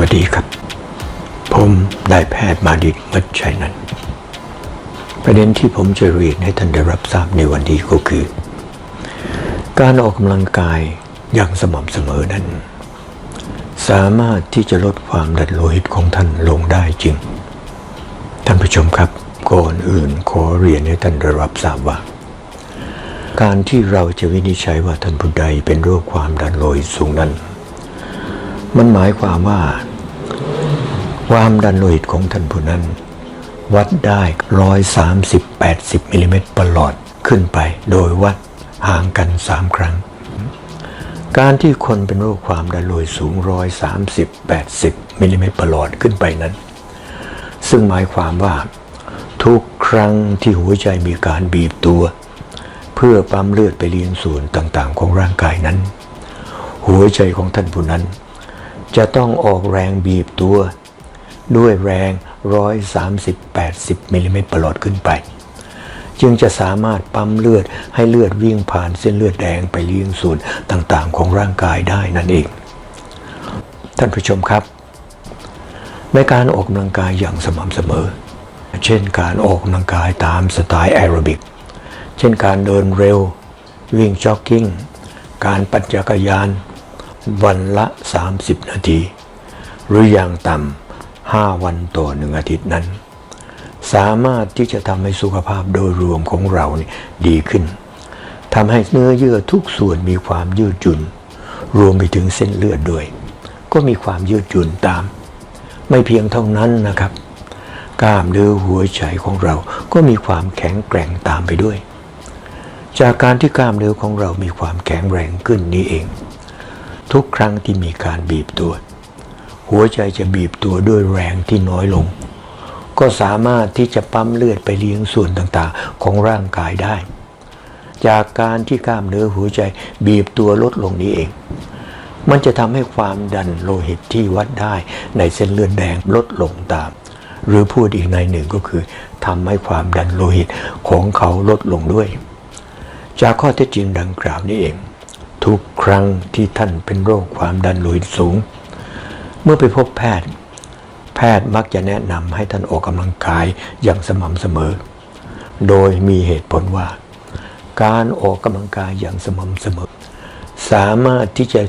วัสดีครับ ผมนายแพทย์มาดิตมัชชัยนันประเด็นที่ผมจะเรียนให้ท่านได้รับทราบในวันนี้ก็คือ การออกกำลังกายอย่างสม่ำเสมอนั้น สามารถที่จะลดความดันโลหิตของท่านลงได้จริง ท่านผู้ชมครับก่อนอื่นขอเรียนให้ท่านได้รับทราบว่า การที่เราจะวินิจฉัยว่าท่านผู้ใดเป็นโรคความดันโลหิตสูงนั้น มันหมายความว่า ความดันโลหิตของท่านผู้นั้น วัดได้130-80มิลลิเมตรประหลอดขึ้นไป โดยวัดห่างกัน3ครั้ง การที่คนเป็นโรคความดันโลหิตสูง130-80มิลลิเมตรประหลอดขึ้นไปนั้น ซึ่งหมายความว่า ทุกครั้งที่หัวใจมีการบีบตัว เพื่อปั๊มเลือดไปเลี้ยงส่วนต่างๆ ของร่างกายนั้น หัวใจของท่านผู้นั้น จะต้องออกแรงบีบตัว ด้วยแรง 130-80 มิลลิเมตรประหลอดขึ้นไป จึงจะสามารถปั๊มเลือดให้เลือดวิ่งผ่านเส้นเลือดแดงไปเลี้ยงส่วนต่างๆ ของร่างกายได้นั่นเอง ท่านผู้ชมครับ ในการออกกำลังกายอย่างสม่ำเสมอ เช่นการออกกำลังกายตามสไตล์แอโรบิก เช่นการเดินเร็ว วิ่งจ็อกกิ้ง การปั่นจักรยาน วันละ 30 นาที หรืออย่างต่ำ5วันต่อหนึ่งอาทิตย์นั้น สามารถที่จะทำให้สุขภาพโดยรวมของเรานี่ดีขึ้นทำให้เนื้อเยื่อทุกส่วนมีความยืดหยุ่น รวมไปถึงเส้นเลือดด้วย ก็มีความยืดหยุ่นตาม ไม่เพียงเท่านั้นนะครับ กล้ามเนื้อหัวใจของเราก็มีความแข็งแกร่งตามไปด้วย จากการที่กล้ามเนื้อของเรามีความแข็งแรงขึ้นนี้เอง ทุกครั้งที่มีการบีบตัว หัวใจจะบีบตัวด้วยแรงที่น้อยลง ก็สามารถที่จะปั๊มเลือดไปเลี้ยงส่วนต่างๆ ของร่างกายได้ จากการที่กล้ามเนื้อหัวใจบีบตัวลดลงนี้เอง มันจะทำให้ความดันโลหิตที่วัดได้ในเส้นเลือดแดงลดลงตาม หรือพูดอีกในหนึ่งก็คือทำให้ความดันโลหิตของเขาลดลงด้วย จากข้อเท็จจริงดังกล่าวนี้เอง ทุกครั้งที่ท่านเป็นโรคความดันโลหิตสูง เมื่อไปพบแพทย์ แพทย์มักจะแนะนำให้ท่านออกกำลังกายอย่างสม่ำเสมอ โดยมีเหตุผลว่า การออกกำลังกายอย่างสม่ำเสมอ สามารถที่จะ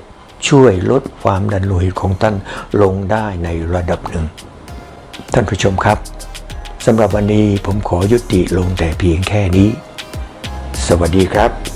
ช่วยลดความดันโลหิตของท่านลงได้ในระดับหนึ่ง ท่านผู้ชมครับสำหรับวันนี้ผมขอยุติลงแต่เพียงแค่นี้ สวัสดีครับ